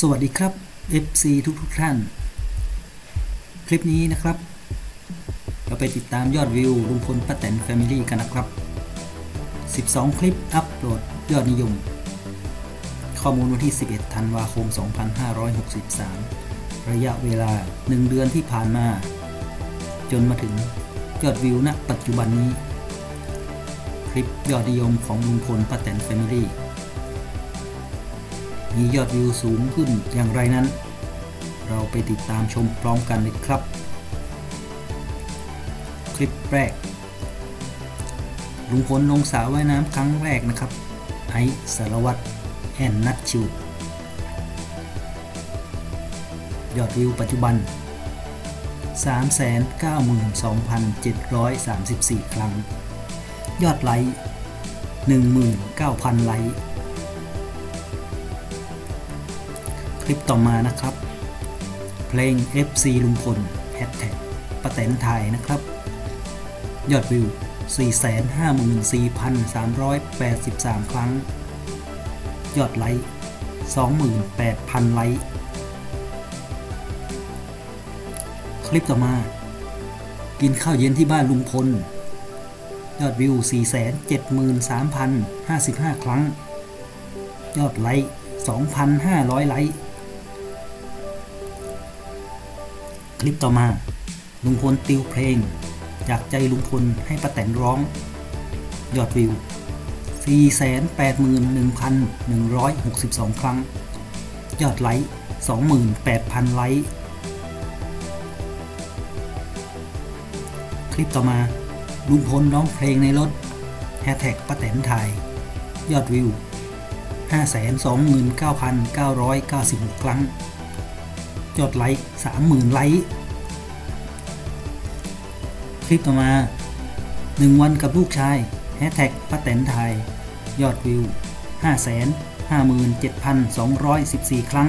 สวัสดีครับ FC ทุกทุกๆท่าน คลิปนี้นะครับ เราไปติดตามยอดวิวลุงพลป้าแตนแฟมิลี่กันนะครับ 12 คลิปอัปโหลดยอดนิยม ข้อมูลวันที่ 11 ธันวาคม 2563 ระยะเวลา 1 เดือนที่ผ่านมา จนมาถึงยอดวิวณปัจจุบันนี้ คลิปยอดนิยมของลุงพลป้าแตนแฟมิลี่ มียอดวิวสูงขึ้นอย่างไรนั้น เราไปติดตามชมพร้อมกันเลยครับ คลิปแรกลุงพลลงสระว่ายน้ำครั้งแรกนะครับ ไอสารวัตรแอนนัทชิว ยอดวิวปัจจุบัน 392,734 ครั้ง ยอดไลค์19,000 ไลค์ คลิปต่อมานะครับ เพลง FC ลุงพลแฮชแท็กป้าแตนไทยนะครับ ยอดวิว 454,383 ครั้ง ยอดไลค์ 28,000 ไลค์ คลิปต่อมา กินข้าวเย็นที่บ้านลุงพล ยอดวิว 473,055 ครั้ง ยอดไลค์ 2,500 ไลค์ ลิปต่อมา ลุงพลติวเพลง จากใจลุงพลให้ป้าแตนร้อง ยอดวิว 481,162 ครั้ง ยอดไลค์ 28,000 ไลค์ คลิปต่อมา ลุงพลร้องเพลงในรถแฮชแท็กป้าแตนถ่าย ยอดวิว 529,996 ครั้ง ยอดไลค์30,000ไลค์คลิปต่อมา1วันกับลูกชายแฮชแท็กป้าแตนไทย ยอดวิว 557,214 ครั้ง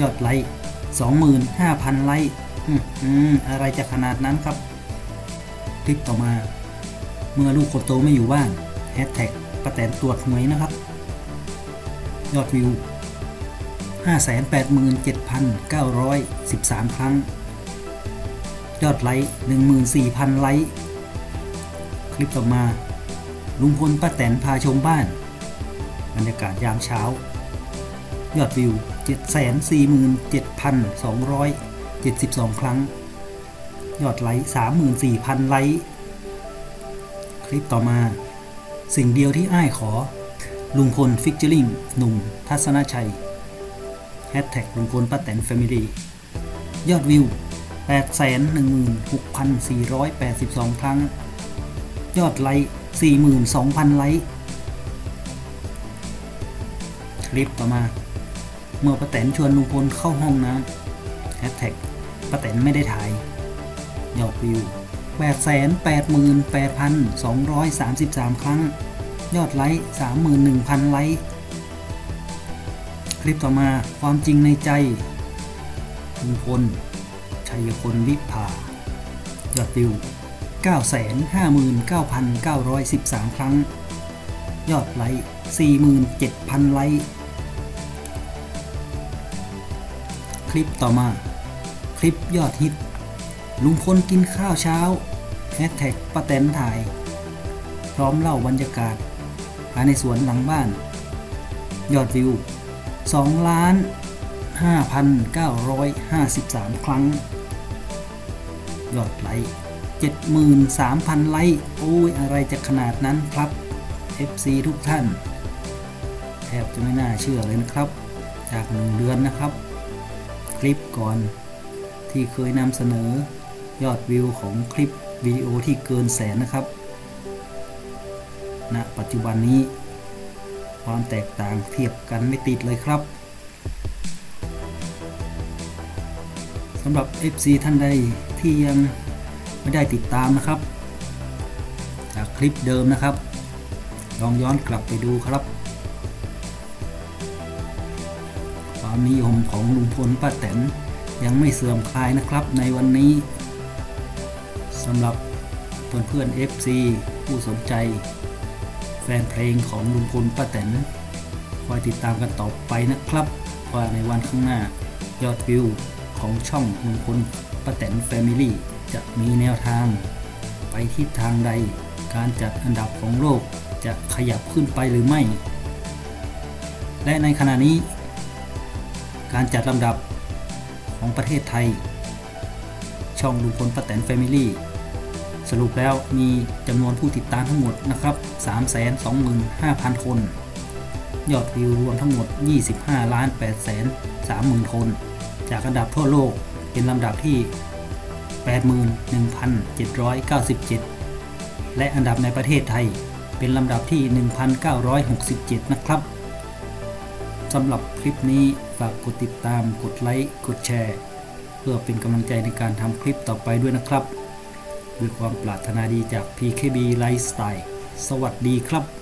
ยอดไลค์25,000 ไลค์อืมอืมอะไรจะขนาดนั้นครับ คลิปต่อมา เมื่อลูกคนโตไม่อยู่บ้านแฮชแท็กป้าแตนตรวจหวยนะครับ ยอดวิว 587,913 ครั้ง ยอดไลค์ 14,000 ไลค์ คลิปต่อมา ลุงพลป้าแตนพาชมบ้าน บรรยากาศยามเช้า ยอดวิว 747,272 ครั้ง ยอดไลค์ 34,000 ไลค์ คลิปต่อมา สิ่งเดียวที่อ้ายขอลุงพลฟิกเจอริงหนุ่ม ทัศนชัย แฮชแท็กลุงพลป้าแตนแฟมิลี่ยอดวิว 816,482 ครั้ง ยอดไลค์ 42,000 ไลค์คลิปต่อมา เมื่อป้าแตนชวนลุงพลเข้าห้องน้ำแฮชแท็กป้าแตนไม่ได้ถ่าย ยอดวิว 888,233 ครั้ง ยอดไลค์ 31,000 ไลค์ คลิปต่อมาความจริงในใจลุงพลชัยพลวิภายอดวิว 959,913 ครั้ง ยอดไลค์47,000 ไลค์คลิปต่อมา คลิปยอดฮิต ลุงพลกินข้าวเช้าแฮชแท็กป้าแตนถ่าย พร้อมเล่าบรรยากาศภายในสวนหลังบ้าน ยอดวิว 2ล้าน5,953 ครั้ง ยอดไลค์73,000 ไลค์ โอ้ย อะไรจะขนาดนั้นครับ FC ทุกท่าน แทบจะไม่น่าเชื่อเลยนะครับ จากหนึ่งเดือนนะครับ คลิปก่อนที่เคยนำเสนอยอดวิวของคลิปวิดีโอที่เกินแสนนะครับณปัจจุบันนี้ ความแตกต่างเทียบกันไม่ติดเลยครับสำหรับ FC ท่านใดที่ยังไม่ได้ติดตามนะครับ จากคลิปเดิมนะครับ ลองย้อนกลับไปดูครับ ความนิยมของลุงพลป้าแตนยังไม่เสื่อมคลายนะครับในวันนี้สำหรับเพื่อนเพื่อนๆ FC ผู้สนใจ แฟนเพลงของลุงพลป้าแตนคอยติดตามกันต่อไปนะครับ ว่าในวันข้างหน้ายอดวิวของช่องลุงพลป้าแตนแฟมิลี่จะมีแนวทาง ไปทิศทางใด การจัดอันดับของโลกจะขยับขึ้นไปหรือไม่ และในขณะนี้ การจัดลำดับของประเทศไทย ช่องลุงพลป้าแตนแฟมิลี่ สรุปแล้วมีจำนวนผู้ติดตามทั้งหมดนะครับ 325,000 คน ยอดวิวรวมทั้งหมด 25ล้าน8แสน30,000 คน จากอันดับทั่วโลกเป็นลำดับที่ 81,797 และอันดับในประเทศไทยเป็นลำดับที่ 1,967 นะครับสำหรับคลิปนี้ฝากกดติดตาม กดไลค์ กดแชร์ เพื่อเป็นกำลังใจในการทำคลิปต่อไปด้วยนะครับ ด้วยความปรารถนาดีจาก PKB Lifestyle สวัสดีครับ